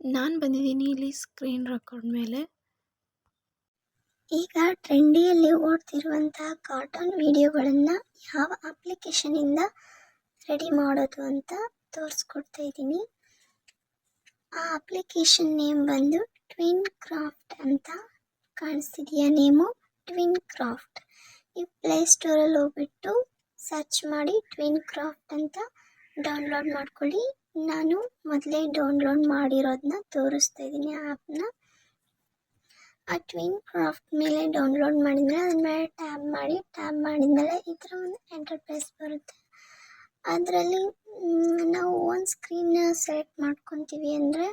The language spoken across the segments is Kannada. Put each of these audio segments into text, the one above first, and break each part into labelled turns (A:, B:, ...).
A: ನಾನು ಬಂದಿದ್ದೀನಿ ಇಲ್ಲಿ ಸ್ಕ್ರೀನ್ ರೆಕಾರ್ಡ್ ಮೇಲೆ.
B: ಈಗ ಟ್ರೆಂಡಿಯಲ್ಲಿ ಓಡ್ತಿರುವಂತಹ ಕಾರ್ಟೂನ್ ವಿಡಿಯೋಗಳನ್ನು ಯಾವ ಅಪ್ಲಿಕೇಶನಿಂದ ರೆಡಿ ಮಾಡೋದು ಅಂತ ತೋರಿಸ್ಕೊಡ್ತಾ ಇದ್ದೀನಿ. ಆ ಅಪ್ಲಿಕೇಶನ್ ನೇಮ್ ಬಂದು ಟ್ವಿನ್ ಕ್ರಾಫ್ಟ್ ಅಂತ ಕಾಣಿಸ್ತಿದೆಯಾ ನೇಮು ಟ್ವಿನ್ ಕ್ರಾಫ್ಟ್ ನೀವು ಪ್ಲೇಸ್ಟೋರಲ್ಲಿ ಹೋಗ್ಬಿಟ್ಟು ಸರ್ಚ್ ಮಾಡಿ ಟ್ವಿನ್ ಕ್ರಾಫ್ಟ್ ಅಂತ ಡೌನ್ಲೋಡ್ ಮಾಡ್ಕೊಳ್ಳಿ. ನಾನು ಮೊದಲೇ ಡೌನ್ಲೋಡ್ ಮಾಡಿರೋದನ್ನ ತೋರಿಸ್ತಾ ಇದ್ದೀನಿ ಆ್ಯಪ್ನ ಆ ಟ್ವಿನ್ ಕ್ರಾಫ್ಟ್ ಮೇಲೆ ಡೌನ್ಲೋಡ್ ಮಾಡಿದ್ಮೇಲೆ ಅದ್ರ ಮೇಲೆ ಟ್ಯಾಬ್ ಮಾಡಿ ಟ್ಯಾಬ್ ಮಾಡಿದ್ಮೇಲೆ ಈ ಥರ ಒಂದು ಎಂಟರ್ಪ್ರೈಸ್ ಬರುತ್ತೆ. ಅದರಲ್ಲಿ ನಾವು ಒಂದು ಸ್ಕ್ರೀನ್ ಸೆಲೆಕ್ಟ್ ಮಾಡ್ಕೊತೀವಿ ಅಂದರೆ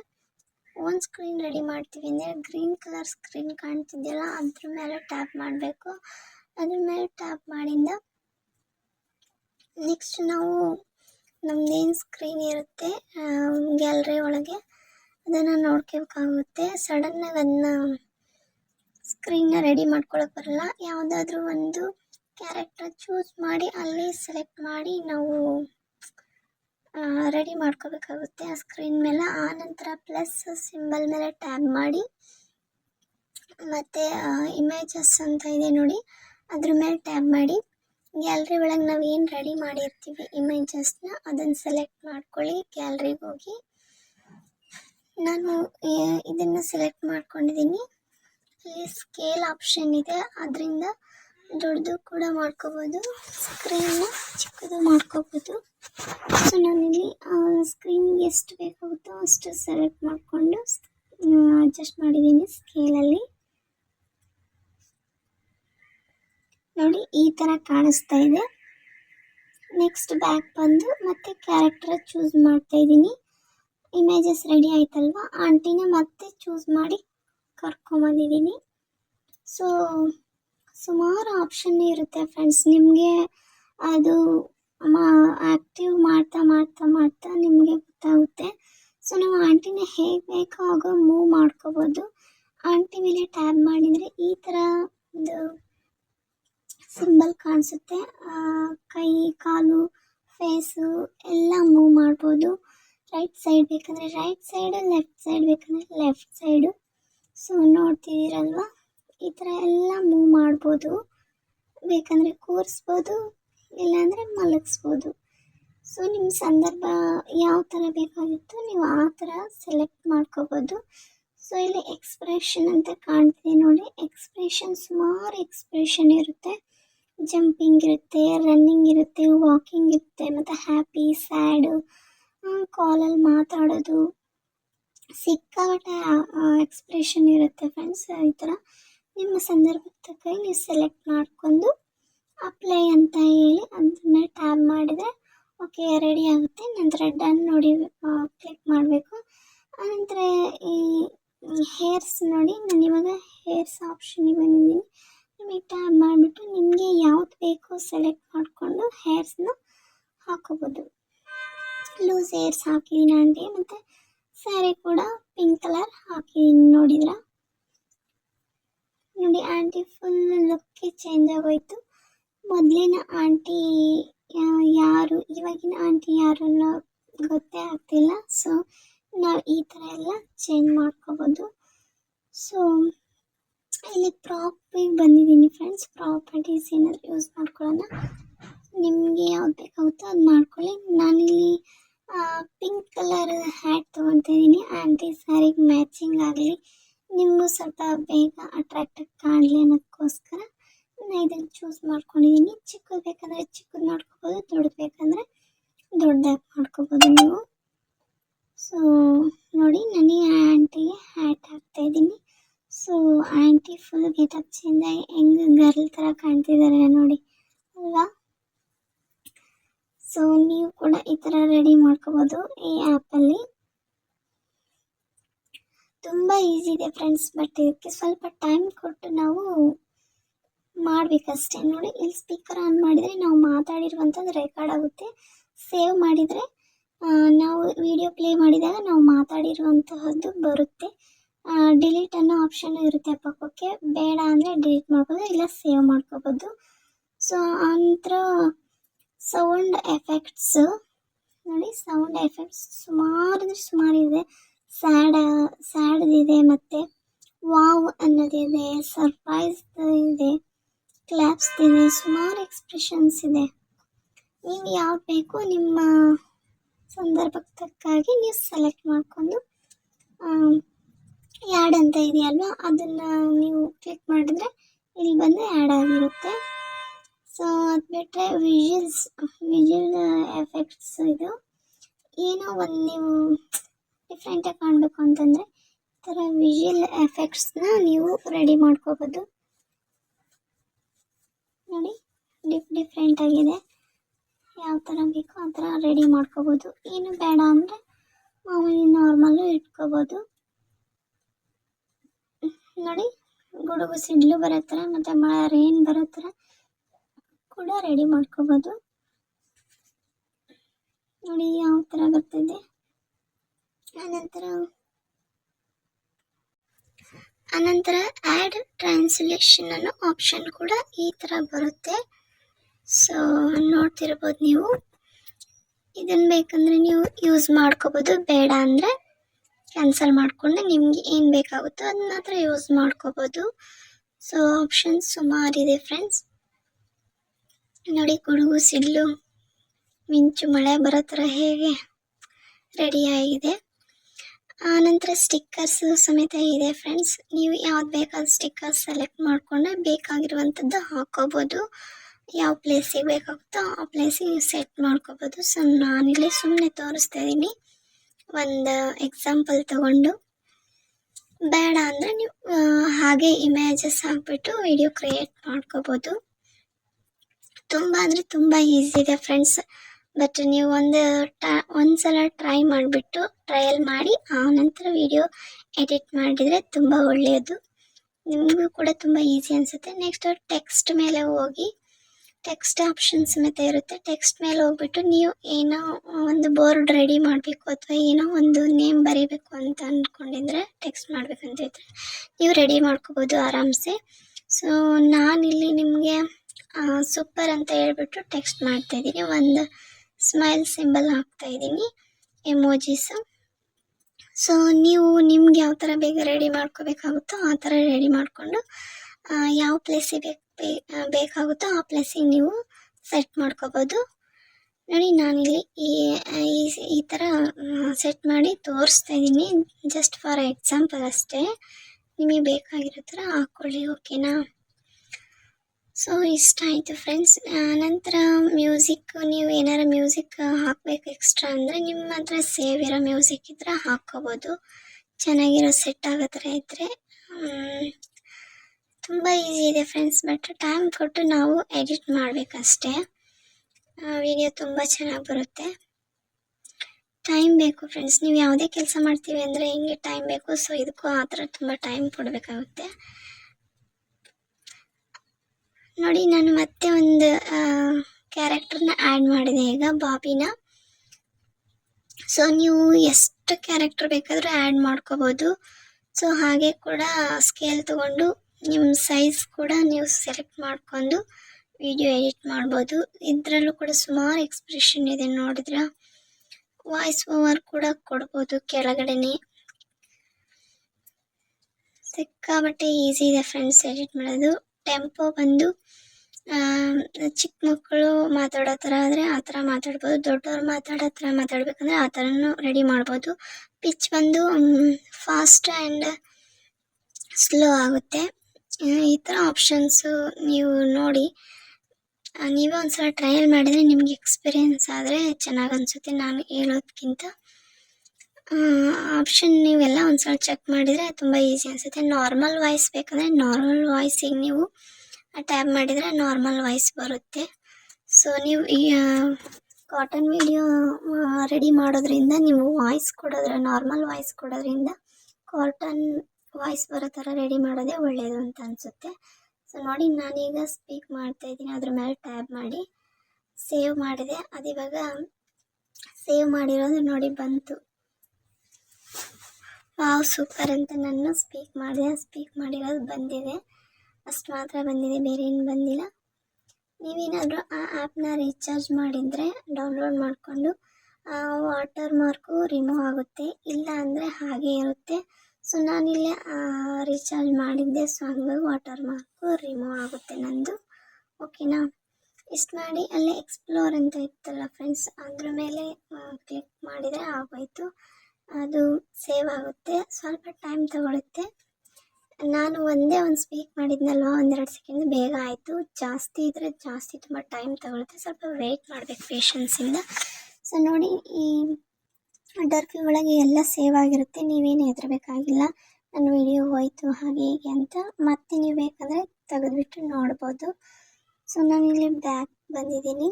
B: ಒಂದು ಸ್ಕ್ರೀನ್ ರೆಡಿ ಮಾಡ್ತೀವಿ ಅಂದರೆ ಗ್ರೀನ್ ಕಲರ್ ಸ್ಕ್ರೀನ್ ಕಾಣ್ತಿದೆಯಲ್ಲ ಅದ್ರ ಮೇಲೆ ಟ್ಯಾಪ್ ಮಾಡಬೇಕು. ಅದ್ರ ಮೇಲೆ ಟ್ಯಾಪ್ ಮಾಡಿಂದ ನೆಕ್ಸ್ಟ್ ನಾವು ನಮ್ಮದೇನು ಸ್ಕ್ರೀನ್ ಇರುತ್ತೆ. ಗ್ಯಾಲ್ರಿ ಒಳಗೆ. ಅದನ್ನು ನೋಡ್ಕೋಬೇಕಾಗುತ್ತೆ ಸಡನ್ನಾಗಿ ಅದನ್ನ ಸ್ಕ್ರೀನ್ನ ರೆಡಿ ಮಾಡ್ಕೊಳಕ್ಕೆ ಬರಲ್ಲ. ಯಾವುದಾದ್ರೂ ಒಂದು ಕ್ಯಾರೆಕ್ಟರ್ ಚೂಸ್ ಮಾಡಿ ಅಲ್ಲಿ ಸೆಲೆಕ್ಟ್ ಮಾಡಿ ನಾವು ರೆಡಿ ಮಾಡ್ಕೋಬೇಕಾಗುತ್ತೆ. ಆ ಸ್ಕ್ರೀನ್ ಮೇಲೆ. ಆ ನಂತರ ಪ್ಲಸ್ ಸಿಂಬಲ್ ಮೇಲೆ ಟ್ಯಾಬ್ ಮಾಡಿ. ಮತ್ತು ಇಮೇಜಸ್ ಅಂತ ಇದೆ ನೋಡಿ. ಅದ್ರ ಮೇಲೆ ಟ್ಯಾಬ್ ಮಾಡಿ. ಗ್ಯಾಲ್ರಿ ಒಳಗೆ ನಾವು ಏನು ರೆಡಿ ಮಾಡಿರ್ತೀವಿ ಇಮೇಜಸ್ನ ಅದನ್ನು ಸೆಲೆಕ್ಟ್ ಮಾಡ್ಕೊಳ್ಳಿ ಗ್ಯಾಲ್ರಿಗೆ ಹೋಗಿ. ನಾನು ಇದನ್ನು ಸೆಲೆಕ್ಟ್ ಮಾಡ್ಕೊಂಡಿದ್ದೀನಿ ಇಲ್ಲಿ ಸ್ಕೇಲ್ ಆಪ್ಷನ್ ಇದೆ, ಅದರಿಂದ ದೊಡ್ಡದು ಕೂಡ ಮಾಡ್ಕೋಬೋದು ಸ್ಕ್ರೀನ್ನ ಚಿಕ್ಕದು ಮಾಡ್ಕೋಬೋದು. ಸೊ ನಾನಿಲ್ಲಿ ಸ್ಕ್ರೀನ್ ಎಷ್ಟು ಬೇಕಾಗುತ್ತೋ ಅಷ್ಟು ಸೆಲೆಕ್ಟ್ ಮಾಡಿಕೊಂಡು ಅಡ್ಜಸ್ಟ್ ಮಾಡಿದ್ದೀನಿ ಸ್ಕೇಲಲ್ಲಿ ನೋಡಿ ಈ ಥರ ಕಾಣಿಸ್ತಾ ಇದೆ. ನೆಕ್ಸ್ಟ್ ಬ್ಯಾಕ್ ಬಂದು ಮತ್ತೆ ಕ್ಯಾರೆಕ್ಟರ್ ಚೂಸ್ ಮಾಡ್ತಾ ಇದ್ದೀನಿ. ಇಮೇಜಸ್ ರೆಡಿ ಆಯ್ತಲ್ವಾ? ಆಂಟಿನ ಮತ್ತೆ ಚೂಸ್ ಮಾಡಿ ಕರ್ಕೊಂಬಂದಿದ್ದೀನಿ ಸೊ ಸುಮಾರು ಆಪ್ಷನ್ ಇರುತ್ತೆ ಫ್ರೆಂಡ್ಸ್ ನಿಮಗೆ ಅದು ಆ್ಯಕ್ಟಿವ್ ಮಾಡ್ತಾ ಮಾಡ್ತಾ ಮಾಡ್ತಾ ನಿಮಗೆ ಗೊತ್ತಾಗುತ್ತೆ. ಸೊ ನಾವು ಆಂಟಿನ ಹೇಗೆ ಬೇಕೋ ಆಗೋ ಮೂವ್ ಮಾಡ್ಕೋಬೋದು. ಆಂಟಿ ಮೇಲೆ ಟ್ಯಾಬ್ ಮಾಡಿದರೆ ಈ ಥರ ಒಂದು ಸಿಂಬಲ್ ಕಾಣಿಸುತ್ತೆ. ಕೈ, ಕಾಲು ಫೇಸು ಎಲ್ಲ ಮೂವ್ ಮಾಡ್ಬೋದು. ರೈಟ್ ಸೈಡ್ ಬೇಕಂದರೆ ರೈಟ್ ಸೈಡು ಲೆಫ್ಟ್ ಸೈಡ್ ಬೇಕಂದರೆ ಲೆಫ್ಟ್ ಸೈಡು ಸೊ ನೋಡ್ತಿದ್ದೀರಲ್ವ? ಈ ಥರ ಎಲ್ಲ ಮೂವ್ ಮಾಡ್ಬೋದು. ಬೇಕಂದರೆ ಕೂರಿಸ್ಬೋದು, ಇಲ್ಲಾಂದರೆ ಮಲಗಿಸ್ಬೋದು. ಸೊ ನಿಮ್ಮ ಸಂದರ್ಭ ಯಾವ ಥರ ಬೇಕಾಗಿತ್ತು ನೀವು ಆ ಥರ ಸೆಲೆಕ್ಟ್ ಮಾಡ್ಕೋಬೋದು. ಸೊ ಇಲ್ಲಿ ಎಕ್ಸ್ಪ್ರೆಷನ್ ಅಂತ ಕಾಣ್ತಿದೆ ನೋಡಿ. ಎಕ್ಸ್ಪ್ರೆಷನ್ ಸುಮಾರು ಎಕ್ಸ್ಪ್ರೆಷನ್ ಇರುತ್ತೆ. ಜಂಪಿಂಗ್ ಇರುತ್ತೆ, ರನ್ನಿಂಗ್ ಇರುತ್ತೆ, ವಾಕಿಂಗ್ ಇರುತ್ತೆ, ಮತ್ತು ಹ್ಯಾಪಿ, ಸ್ಯಾಡು ಕಾಲಲ್ಲಿ ಮಾತಾಡೋದು. ಸಿಕ್ಕಾಪಟ್ಟೆ ಎಕ್ಸ್ಪ್ರೆಷನ್ ಇರುತ್ತೆ ಫ್ರೆಂಡ್ಸ್ ಈ ಥರ. ನಿಮ್ಮ ಸಂದರ್ಭಕ್ಕೆ ತಕ್ಕ ನೀವು ಸೆಲೆಕ್ಟ್ ಮಾಡ್ಕೊಂಡು ಅಪ್ಲೈ ಅಂತ ಹೇಳಿ ಅದನ್ನ ಟ್ಯಾಬ್ ಮಾಡಿದರೆ ಓಕೆ ರೆಡಿ ಆಗುತ್ತೆ. ನಂತರ ಡನ್ ನೋಡಿ ಕ್ಲಿಕ್ ಮಾಡಬೇಕು. ಆನಂತರ ಈ ಹೇರ್ಸ್ ನೋಡಿ, ನಾನು ಇವಾಗ ಹೇರ್ಸ್ ಆಪ್ಷನಿಗೆ ಬಂದಿದ್ದೀನಿ ನಿಮಗೆ ಟ್ಯಾಬ್ ಮಾಡಿಬಿಟ್ಟು ನಿಮಗೆ ಯಾವ್ದು ಬೇಕೋ ಸೆಲೆಕ್ಟ್ ಮಾಡಿಕೊಂಡು ಹೇರ್ಸ್ನ ಹಾಕೋಬೋದು. ಲೂಸ್ ಹೇರ್ಸ್ ಹಾಕಿದ್ದೀನಿ ಆಂಟಿ ಮತ್ತು ಸ್ಯಾರಿ ಕೂಡ ಪಿಂಕ್ ಕಲರ್ ಹಾಕಿದ್ದೀನಿ ನೋಡಿದ್ರ? ನೋಡಿ ಆಂಟಿ ಫುಲ್ ಲುಕ್ಕೇ ಚೇಂಜ್ ಆಗೋಯ್ತು. ಮೊದಲಿನ ಆಂಟಿ ಯಾರು, ಇವಾಗಿನ ಆಂಟಿ ಯಾರು ಗೊತ್ತೇ ಆಗ್ತಿಲ್ಲ. ಸೊ ನಾವು ಈ ಥರ ಎಲ್ಲ ಚೇಂಜ್ ಮಾಡ್ಕೋಬೋದು. ಸೊ ಇಲ್ಲಿ ಪ್ರಾಪಿಗೆ ಬಂದಿದ್ದೀನಿ ಫ್ರೆಂಡ್ಸ್ ಪ್ರಾಪರ್ಟೀಸ್ ಏನಾದರೂ ಯೂಸ್ ಮಾಡ್ಕೊಳ್ಳೋಣ? ನಿಮಗೆ ಯಾವ್ದು ಬೇಕಾಗುತ್ತೋ ಅದು ಮಾಡ್ಕೊಳ್ಳಿ. ನಾನಿಲ್ಲಿ ಪಿಂಕ್ ಕಲರ್ ಹ್ಯಾಟ್ ತೊಗೊತಿದ್ದೀನಿ. ಆಂಟಿ ಸ್ಯಾರಿಗೆ ಮ್ಯಾಚಿಂಗ್ ಆಗಲಿ. ನಿಮಗೂ ಸ್ವಲ್ಪ ಬೇಗ ಅಟ್ರಾಕ್ಟಾಗಿ ಕಾಣಲಿ ಅನ್ನೋದಕ್ಕೋಸ್ಕರ ನಾನು ಇದನ್ನು ಚೂಸ್ ಮಾಡ್ಕೊಂಡಿದ್ದೀನಿ. ಚಿಕ್ಕದು ಬೇಕಂದರೆ ಚಿಕ್ಕದು ಮಾಡ್ಕೋಬೋದು ದೊಡ್ಡದು ಬೇಕಂದರೆ ದೊಡ್ಡದಾಗಿ ಮಾಡ್ಕೋಬೋದು ನೀವು. ಸೊ ನೋಡಿ ನನಗೆ ಆಂಟಿಗೆ ಹ್ಯಾಟ್ ಹಾಕ್ತಾಯಿದ್ದೀನಿ so aunty full getup change ಆಗಿ ಹೆಂಗೆ ಗರ್ಲ್ ಥರ ಕಾಣ್ತಿದ್ದಾರೆ ನೋಡಿ ಅಲ್ವಾ ಸೊ ನೀವು ಕೂಡ ಈ ಥರ ರೆಡಿ ಮಾಡ್ಕೋಬೋದು ಈ ಆ್ಯಪಲ್ಲಿ ತುಂಬ ಈಸಿ ಇದೆ ಫ್ರೆಂಡ್ಸ್ ಬಟ್ ಇದಕ್ಕೆ ಸ್ವಲ್ಪ ಟೈಮ್ ಕೊಟ್ಟು ನಾವು ಮಾಡಬೇಕಷ್ಟೇ ನೋಡಿ ಇಲ್ಲಿ ಸ್ಪೀಕರ್ ಆನ್ ಮಾಡಿದರೆ ನಾವು ಮಾತಾಡಿರುವಂಥದ್ದು ರೆಕಾರ್ಡ್ ಆಗುತ್ತೆ ಸೇವ್ ಮಾಡಿದರೆ ನಾವು ವಿಡಿಯೋ ಪ್ಲೇ ಮಾಡಿದಾಗ ನಾವು ಮಾತಾಡಿರುವಂತಹದ್ದು ಬರುತ್ತೆ ಡಿಲೀಟ್ ಆಪ್ಷನ್ ಇರುತ್ತೆ ಪಕ್ಕಕ್ಕೆ ಬೇಡ ಅಂದರೆ ಡಿಲೀಟ್ ಮಾಡ್ಬೋದು, ಇಲ್ಲ ಸೇವ್ ಮಾಡ್ಕೋಬೋದು. ಸೊ ಅಂತರ ಸೌಂಡ್ ಎಫೆಕ್ಟ್ಸ್ ನೋಡಿ ಸೌಂಡ್ ಎಫೆಕ್ಟ್ಸ್ ಸುಮಾರು ಅಂದರೆ ಸುಮಾರು ಇದೆ. ಸ್ಯಾಡ ಸ್ಯಾಡ್ದಿದೆ ಮತ್ತು ವಾವ್ ಅನ್ನೋದಿದೆ ಸರ್ಪ್ರೈಸ್ ಇದೆ ಕ್ಲಾಪ್ಸ್ ಇದೆ, ಸುಮಾರು ಎಕ್ಸ್ಪ್ರೆಷನ್ಸ್ ಇದೆ. ನೀವು ಯಾವ್ದು ಬೇಕು ನಿಮ್ಮ ಸಂದರ್ಭಕ್ಕೆ ತಕ್ಕಾಗಿ ನೀವು ಸೆಲೆಕ್ಟ್ ಮಾಡಿಕೊಂಡು ಆ್ಯಡ್ ಅಂತ ಇದೆಯಲ್ವಾ? ಅದನ್ನು ನೀವು ಕ್ಲಿಕ್ ಮಾಡಿದ್ರೆ ಇಲ್ಲಿ ಬಂದು ಆ್ಯಡ್ ಆಗಿರುತ್ತೆ. ಸೊ ಅದು ಬಿಟ್ಟರೆ ವಿಜುವಲ್ಸ್ ವಿಜುವಲ್ ಎಫೆಕ್ಟ್ಸ್ ಇದು. ಏನೋ ಒಂದು ನೀವು ಡಿಫ್ರೆಂಟಾಗಿ ಕಾಣಬೇಕು ಅಂತಂದರೆ ಈ ಥರ ವಿಜುವಲ್ ಎಫೆಕ್ಟ್ಸ್ನ ನೀವು ರೆಡಿ ಮಾಡ್ಕೋಬೋದು. ನೋಡಿ ಡಿಫ್ ಡಿಫ್ರೆಂಟ್ ಆಗಿದೆ. ಯಾವ ಥರ ಬೇಕೋ ಆ ಥರ ರೆಡಿ ಮಾಡ್ಕೋಬೋದು. ಏನು ಬೇಡ ಅಂದರೆ ಮಾಮೂಲಿ ನಾರ್ಮಲ್ಲು ಇಟ್ಕೋಬೋದು. ನೋಡಿ, ಗುಡುಗು ಸಿಡ್ಲು ಬರೋ ಮತ್ತೆ ಮಳೆ ರೇನ್ ಬರೋ ಥರ ಕೂಡ ರೆಡಿ ಮಾಡ್ಕೋಬೋದು. ನೋಡಿ ಯಾವ ಥರ ಬರ್ತಿದೆ. ಆನಂತರ ಆನಂತರ ಆ್ಯಡ್ ಟ್ರಾನ್ಸ್ಲೇಷನ್ ಅನ್ನೋ ಆಪ್ಷನ್ ಕೂಡ ಈ ಥರ ಬರುತ್ತೆ. ಸೊ ನೋಡ್ತಿರ್ಬೋದು ನೀವು. ಇದನ್ನು ಬೇಕಂದ್ರೆ ನೀವು ಯೂಸ್ ಮಾಡ್ಕೋಬೋದು. ಬೇಡ ಅಂದರೆ ಕ್ಯಾನ್ಸಲ್ ಮಾಡಿಕೊಂಡು ನಿಮಗೆ ಏನು ಬೇಕಾಗುತ್ತೋ ಅದನ್ನ ಮಾತ್ರ ಯೂಸ್ ಮಾಡ್ಕೋಬೋದು. ಸೊ ಆಪ್ಷನ್ಸ್ ಸುಮಾರಿದೆ ಫ್ರೆಂಡ್ಸ್ ನೋಡಿ, ಗುಡುಗು, ಸಿಡ್ಲು, ಮಿಂಚು, ಮಳೆ ಬರೋ ಥರ ಹೇಗೆ ರೆಡಿ ಆಗಿದೆ. ಆನಂತರ ಸ್ಟಿಕ್ಕರ್ಸ್ ಸಮೇತ ಇದೆ ಫ್ರೆಂಡ್ಸ್ ನೀವು ಯಾವ್ದು ಬೇಕಾದ ಸ್ಟಿಕ್ಕರ್ಸ್ ಸೆಲೆಕ್ಟ್ ಮಾಡಿಕೊಂಡ್ರೆ ಬೇಕಾಗಿರುವಂಥದ್ದು ಹಾಕೋಬೋದು. ಯಾವ ಪ್ಲೇಸಿಗೆ ಬೇಕಾಗುತ್ತೋ ಆ ಪ್ಲೇಸಿಗೆ ನೀವು ಸೆಟ್ ಮಾಡ್ಕೋಬೋದು. ಸೊ ನಾನಿಲ್ಲಿ ಸುಮ್ಮನೆ ತೋರಿಸ್ತಾ ಇದ್ದೀನಿ. ಒಂದು ಎಕ್ಸಾಂಪಲ್ ತಗೊಂಡು. ಬೇಡ ಅಂದರೆ ನೀವು ಹಾಗೆ ಇಮೇಜಸ್ ಹಾಕ್ಬಿಟ್ಟು ವಿಡಿಯೋ ಕ್ರಿಯೇಟ್ ಮಾಡ್ಕೋಬೋದು. ತುಂಬ ಅಂದರೆ ತುಂಬ ಈಸಿ ಇದೆ ಫ್ರೆಂಡ್ಸ್ ಬಟ್ ನೀವು ಒಂದು ಟ ಒಂದು ಸಲ ಟ್ರೈ ಮಾಡಿಬಿಟ್ಟು ಟ್ರಯಲ್ ಮಾಡಿ, ಆ ನಂತರ ವಿಡಿಯೋ ಎಡಿಟ್ ಮಾಡಿದರೆ ತುಂಬ ಒಳ್ಳೆಯದು. ನಿಮಗೂ ಕೂಡ ತುಂಬ ಈಸಿ ಅನಿಸುತ್ತೆ. ನೆಕ್ಸ್ಟ್ ಟೆಕ್ಸ್ಟ್ ಮೇಲೆ ಹೋಗಿ ಟೆಕ್ಸ್ಟ್ ಆಪ್ಷನ್ ಸಮೇತ ಇರುತ್ತೆ. ಟೆಕ್ಸ್ಟ್ ಮೇಲೆ ಹೋಗ್ಬಿಟ್ಟು ನೀವು ಏನೋ ಒಂದು ಬೋರ್ಡ್ ರೆಡಿ ಮಾಡಬೇಕು ಅಥವಾ ಏನೋ ಒಂದು ನೇಮ್ ಬರೀಬೇಕು ಅಂತ ಅಂದ್ಕೊಂಡಿದ್ರೆ ಟೆಕ್ಸ್ಟ್ ಮಾಡಬೇಕಂತ ಇದ್ರೆ ನೀವು ರೆಡಿ ಮಾಡ್ಕೋಬೋದು ಆರಾಮ್ಸೆ. ಸೊ ನಾನಿಲ್ಲಿ ನಿಮಗೆ ಸೂಪರ್ ಅಂತ ಹೇಳ್ಬಿಟ್ಟು ಟೆಕ್ಸ್ಟ್ ಮಾಡ್ತಾಯಿದ್ದೀನಿ ಒಂದು ಸ್ಮೈಲ್ ಸಿಂಬಲ್ ಹಾಕ್ತಾಯಿದ್ದೀನಿ ಎಮೋಜಿಸ್ ಸೊ ನೀವು ನಿಮ್ಗೆ ಯಾವ ಥರ ಬೇಗ ರೆಡಿ ಮಾಡ್ಕೋಬೇಕಾಗುತ್ತೋ ಆ ಥರ ರೆಡಿ ಮಾಡಿಕೊಂಡು ಯಾವ ಪ್ಲೇಸಿಗೆ ಬೇಕು ಬೇಕಾಗುತ್ತೋ ಆ ಪ್ಲೇಸಿಗೆ ನೀವು ಸೆಟ್ ಮಾಡ್ಕೋಬೋದು. ನೋಡಿ, ನಾನಿಲ್ಲಿ ಈ, ಈ- ಥರ ಸೆಟ್ ಮಾಡಿ ತೋರಿಸ್ತಾ ಇದ್ದೀನಿ. ಜಸ್ಟ್ ಫಾರ್ ಎಕ್ಸಾಂಪಲ್ ಅಷ್ಟೇ. ನಿಮಗೆ ಬೇಕಾಗಿರೋ ಥರ ಹಾಕ್ಕೊಳ್ಳಿ ಓಕೆನಾ ಸೊ ಇಷ್ಟ ಆಯಿತು ಫ್ರೆಂಡ್ಸ್ ನಂತರ ಮ್ಯೂಸಿಕ್ ನೀವು ಏನಾರು ಮ್ಯೂಸಿಕ್ ಹಾಕಬೇಕು ಎಕ್ಸ್ಟ್ರಾ ಅಂದರೆ ನಿಮ್ಮ ಹತ್ರ ಸೇವ್ ಇರೋ ಮ್ಯೂಸಿಕ್ ಇದ್ದರೆ ಹಾಕ್ಕೋಬೋದು. ಚೆನ್ನಾಗಿರೋ ಸೆಟ್ ಆಗೋ ಥರ ಇದ್ದರೆ ತುಂಬ ಈಸಿ ಇದೆ ಫ್ರೆಂಡ್ಸ್ ಬಟ್ ಟೈಮ್ ಕೊಟ್ಟು ನಾವು ಎಡಿಟ್ ಮಾಡಬೇಕಷ್ಟೇ. ವಿಡಿಯೋ ತುಂಬ ಚೆನ್ನಾಗಿ ಬರುತ್ತೆ. ಟೈಮ್ ಬೇಕು ಫ್ರೆಂಡ್ಸ್ ನೀವು ಯಾವುದೇ ಕೆಲಸ ಮಾಡ್ತೀವಿ ಅಂದರೆ ಹಿಂಗೆ ಟೈಮ್ ಬೇಕು ಸೊ ಇದಕ್ಕೂ ಆ ಥರ ತುಂಬ ಟೈಮ್ ಕೊಡಬೇಕಾಗುತ್ತೆ. ನೋಡಿ, ನಾನು ಮತ್ತೆ ಒಂದು ಕ್ಯಾರೆಕ್ಟರ್ನ ಆ್ಯಡ್ ಮಾಡಿದೆ ಈಗ, ಬಾಬಿನ. ಸೊ ನೀವು ಎಷ್ಟು ಕ್ಯಾರೆಕ್ಟರ್ ಬೇಕಾದರೂ ಆ್ಯಡ್ ಮಾಡ್ಕೋಬೋದು. ಸೊ ಹಾಗೆ ಕೂಡ ಸ್ಕೇಲ್ ತಗೊಂಡು ನಿಮ್ಮ ಸೈಜ್ ಕೂಡ ನೀವು ಸೆಲೆಕ್ಟ್ ಮಾಡ್ಕೊಂಡು ವಿಡಿಯೋ ಎಡಿಟ್ ಮಾಡ್ಬೋದು. ಇದರಲ್ಲೂ ಕೂಡ ಸುಮಾರು ಎಕ್ಸ್ಪ್ರೆಷನ್ ಇದೆ ನೋಡಿದ್ರೆ. ವಾಯ್ಸ್ ಓವರ್ ಕೂಡ ಕೊಡ್ಬೋದು ಕೆಳಗಡೆನೆ. ಸಿಕ್ಕಾಬಟ್ಟೆ ಈಸಿ ಇದೆ ಫ್ರೆಂಡ್ಸ್ ಎಡಿಟ್ ಮಾಡೋದು. ಟೆಂಪೋ ಬಂದು ಚಿಕ್ಕ ಮಕ್ಕಳು ಮಾತಾಡೋ ಥರ ಆದರೆ ಆ ಥರ ಮಾತಾಡ್ಬೋದು. ದೊಡ್ಡವ್ರು ಮಾತಾಡೋ ಥರ ಮಾತಾಡ್ಬೇಕಂದ್ರೆ ಆ ಥರನೂ ರೆಡಿ ಮಾಡ್ಬೋದು. ಪಿಚ್ ಬಂದು ಫಾಸ್ಟ್ ಆ್ಯಂಡ್ ಸ್ಲೋ ಆಗುತ್ತೆ. ಈ ಥರ ಆಪ್ಷನ್ಸು ನೀವು ನೋಡಿ. ನೀವೇ ಒಂದು ಸಲ ಟ್ರಯಲ್ ಮಾಡಿದರೆ ನಿಮಗೆ ಎಕ್ಸ್ಪೀರಿಯೆನ್ಸ್ ಆದರೆ ಚೆನ್ನಾಗಿ ಅನಿಸುತ್ತೆ ನಾನು ಹೇಳೋದಕ್ಕಿಂತ ಆಪ್ಷನ್ ನೀವೆಲ್ಲ ಒಂದು ಸಲ ಚೆಕ್ ಮಾಡಿದರೆ ತುಂಬ ಈಸಿ ಅನಿಸುತ್ತೆ. ನಾರ್ಮಲ್ ವಾಯ್ಸ್ ಬೇಕಂದರೆ ನಾರ್ಮಲ್ ವಾಯ್ಸಿಗೆ ನೀವು ಟ್ಯಾಬ್ ಮಾಡಿದರೆ ನಾರ್ಮಲ್ ವಾಯ್ಸ್ ಬರುತ್ತೆ. ಸೊ ನೀವು ಈ ಕಾಟನ್ ವಿಡಿಯೋ ರೆಡಿ ಮಾಡೋದ್ರಿಂದ ನೀವು ವಾಯ್ಸ್ ಕೊಡೋದ್ರೆ ನಾರ್ಮಲ್ ವಾಯ್ಸ್ ಕೊಡೋದ್ರಿಂದ ಕಾಟನ್ ವಾಯ್ಸ್ ಬರೋ ಥರ ರೆಡಿ ಮಾಡೋದೇ ಒಳ್ಳೆಯದು ಅಂತ ಅನಿಸುತ್ತೆ. ಸೊ ನೋಡಿ ನಾನೀಗ ಸ್ಪೀಕ್ ಮಾಡ್ತಾ ಇದ್ದೀನಿ. ಅದ್ರ ಮೇಲೆ ಟ್ಯಾಬ್ ಮಾಡಿ. ಸೇವ್ ಮಾಡಿದೆ. ಅದಿವಾಗ ಸೇವ್ ಮಾಡಿರೋದು ನೋಡಿ ಬಂತು. ವಾವ್ ಸೂಪರ್ ಅಂತ ನಾನು ಸ್ಪೀಕ್ ಮಾಡಿದೆ. ಸ್ಪೀಕ್ ಮಾಡಿರೋದು ಬಂದಿದೆ. ಅಷ್ಟು ಮಾತ್ರ ಬಂದಿದೆ. ಬೇರೆ ಏನು ಬಂದಿಲ್ಲ. ನೀವೇನಾದರೂ ಆ ಆ್ಯಪ್ನ ರೀಚಾರ್ಜ್ ಮಾಡಿದರೆ ಡೌನ್ಲೋಡ್ ಮಾಡಿಕೊಂಡು ವಾಟರ್ ಮಾರ್ಕು ರಿಮೂವ್ ಆಗುತ್ತೆ. ಇಲ್ಲ ಅಂದರೆ ಹಾಗೆ ಇರುತ್ತೆ. ಸೊ ನಾನಿಲ್ಲಿ ರೀಚಾರ್ಜ್ ಮಾಡಿದ್ದೆ. ಸೊ ಹಂಗಾಗಿ ವಾಟರ್ ಮಾರ್ಕು ರಿಮೂವ್ ಆಗುತ್ತೆ ನಂದು. ಓಕೆನಾ ಇಷ್ಟು ಮಾಡಿ, ಅಲ್ಲೇ ಎಕ್ಸ್ಪ್ಲೋರ್ ಅಂತ ಇತ್ತಲ್ಲ ಫ್ರೆಂಡ್ಸ್ ಅದ್ರ ಮೇಲೆ ಕ್ಲಿಕ್ ಮಾಡಿದರೆ ಆಗೋಯಿತು. ಅದು ಸೇವ್ ಆಗುತ್ತೆ. ಸ್ವಲ್ಪ ಟೈಮ್ ತಗೊಳುತ್ತೆ. ನಾನು ಒಂದೇ ಒಂದು ಸ್ಪೀಕ್ ಮಾಡಿದ್ನಲ್ವ? ಒಂದೆರಡು ಸೆಕೆಂಡ್ ಬೇಗ ಆಯಿತು. ಜಾಸ್ತಿ ಇದ್ದರೆ ಜಾಸ್ತಿ ತುಂಬ ಟೈಮ್ ತಗೊಳುತ್ತೆ. ಸ್ವಲ್ಪ ವೆಯ್ಟ್ ಮಾಡಬೇಕು ಪೇಷನ್ಸಿಂದ ಸೊ ನೋಡಿ ಈ ಡರ್ಫಿ ಒಳಗೆ ಎಲ್ಲ ಸೇವ್ ಆಗಿರುತ್ತೆ. ನೀವೇನು ಹೆದರಬೇಕಾಗಿಲ್ಲ. ನನ್ನ ವಿಡಿಯೋ ಹೋಯಿತು ಹಾಗೆ ಹೀಗೆ ಅಂತ. ಮತ್ತೆ ನೀವು ಬೇಕಂದರೆ ತೆಗೆದುಬಿಟ್ಟು ನೋಡ್ಬೋದು. ಸೊ ನಾನಿಲ್ಲಿ ಬ್ಯಾಕ್ ಬಂದಿದ್ದೀನಿ.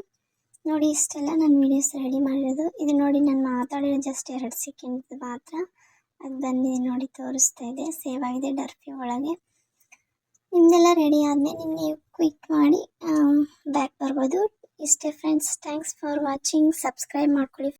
B: ನೋಡಿ, ಇಷ್ಟೆಲ್ಲ ನನ್ನ ವೀಡಿಯೋಸ್ ರೆಡಿ ಮಾಡಿರೋದು. ಇದು ನೋಡಿ, ನಾನು ಮಾತಾಡಿರೋ ಜಸ್ಟ್ ಎರಡು ಸೆಕೆಂಡ್ ಮಾತ್ರ. ಅದು ಬಂದಿದೆ ನೋಡಿ, ತೋರಿಸ್ತಾ ಇದೆ. ಸೇವ್ ಆಗಿದೆ ಡರ್ಫಿ ಒಳಗೆ. ನಿಮ್ಮದೆಲ್ಲ ರೆಡಿ ಆದಮೇಲೆ ನೀವು ಕ್ವಿಕ್ ಮಾಡಿ ಬ್ಯಾಕ್ ಬರ್ಬೋದು. ಇಷ್ಟೇ friends thanks for watching subscribe ಮಾಡ್ಕೊಳ್ಳಿ.